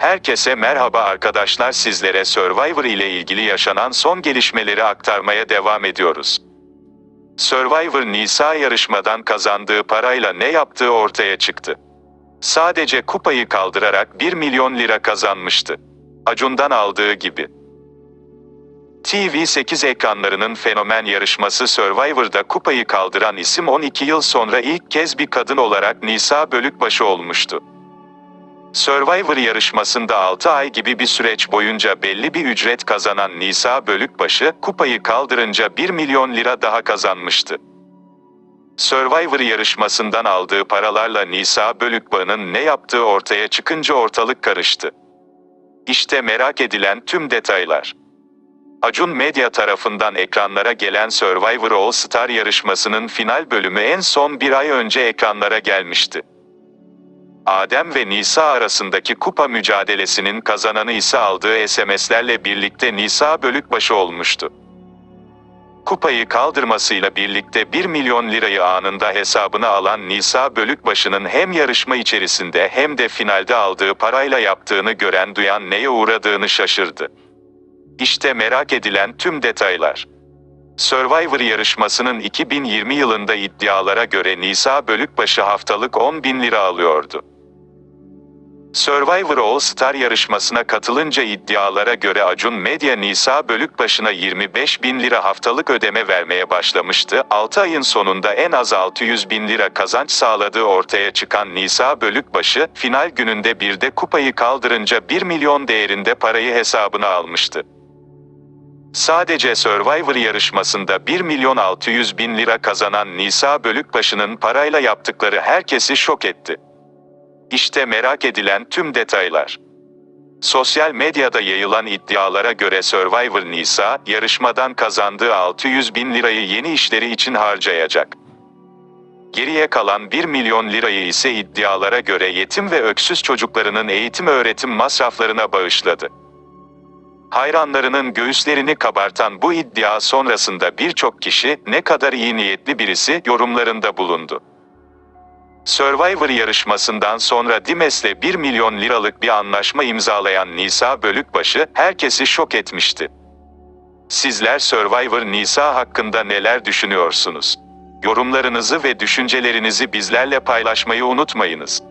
Herkese merhaba arkadaşlar sizlere Survivor ile ilgili yaşanan son gelişmeleri aktarmaya devam ediyoruz. Survivor Nisa yarışmadan kazandığı parayla ne yaptığı ortaya çıktı. Sadece kupayı kaldırarak 1 milyon lira kazanmıştı. Acun'dan aldığı gibi. TV8 ekranlarının fenomen yarışması Survivor'da kupayı kaldıran isim 12 yıl sonra ilk kez bir kadın olarak Nisa Bölükbaşı olmuştu. Survivor yarışmasında 6 ay gibi bir süreç boyunca belli bir ücret kazanan Nisa Bölükbaşı, kupayı kaldırınca 1 milyon lira daha kazanmıştı. Survivor yarışmasından aldığı paralarla Nisa Bölükbaşı'nın ne yaptığı ortaya çıkınca ortalık karıştı. İşte merak edilen tüm detaylar. Acun Medya tarafından ekranlara gelen Survivor All Star yarışmasının final bölümü en son bir ay önce ekranlara gelmişti. Adem ve Nisa arasındaki kupa mücadelesinin kazananı ise aldığı SMS'lerle birlikte Nisa Bölükbaşı olmuştu. Kupayı kaldırmasıyla birlikte 1 milyon lirayı anında hesabına alan Nisa Bölükbaşı'nın hem yarışma içerisinde hem de finalde aldığı parayla yaptığını gören duyan neye uğradığını şaşırdı. İşte merak edilen tüm detaylar. Survivor yarışmasının 2020 yılında iddialara göre Nisa Bölükbaşı haftalık 10 bin lira alıyordu. Survivor All Star yarışmasına katılınca iddialara göre Acun Medya Nisa Bölükbaşı'na 25 bin lira haftalık ödeme vermeye başlamıştı. 6 ayın sonunda en az 600 bin lira kazanç sağladığı ortaya çıkan Nisa Bölükbaşı, final gününde bir de kupayı kaldırınca 1 milyon değerinde parayı hesabına almıştı. Sadece Survivor yarışmasında 1 milyon 600 bin lira kazanan Nisa Bölükbaşı'nın parayla yaptıkları herkesi şok etti. İşte merak edilen tüm detaylar. Sosyal medyada yayılan iddialara göre Survivor Nisa, yarışmadan kazandığı 600 bin lirayı yeni işleri için harcayacak. Geriye kalan 1 milyon lirayı ise iddialara göre yetim ve öksüz çocuklarının eğitim öğretim masraflarına bağışladı. Hayranlarının göğüslerini kabartan bu iddia sonrasında birçok kişi ne kadar iyi niyetli birisi yorumlarında bulundu. Survivor yarışmasından sonra Dimes'le 1 milyon liralık bir anlaşma imzalayan Nisa Bölükbaşı herkesi şok etmişti. Sizler Survivor Nisa hakkında neler düşünüyorsunuz? Yorumlarınızı ve düşüncelerinizi bizlerle paylaşmayı unutmayınız.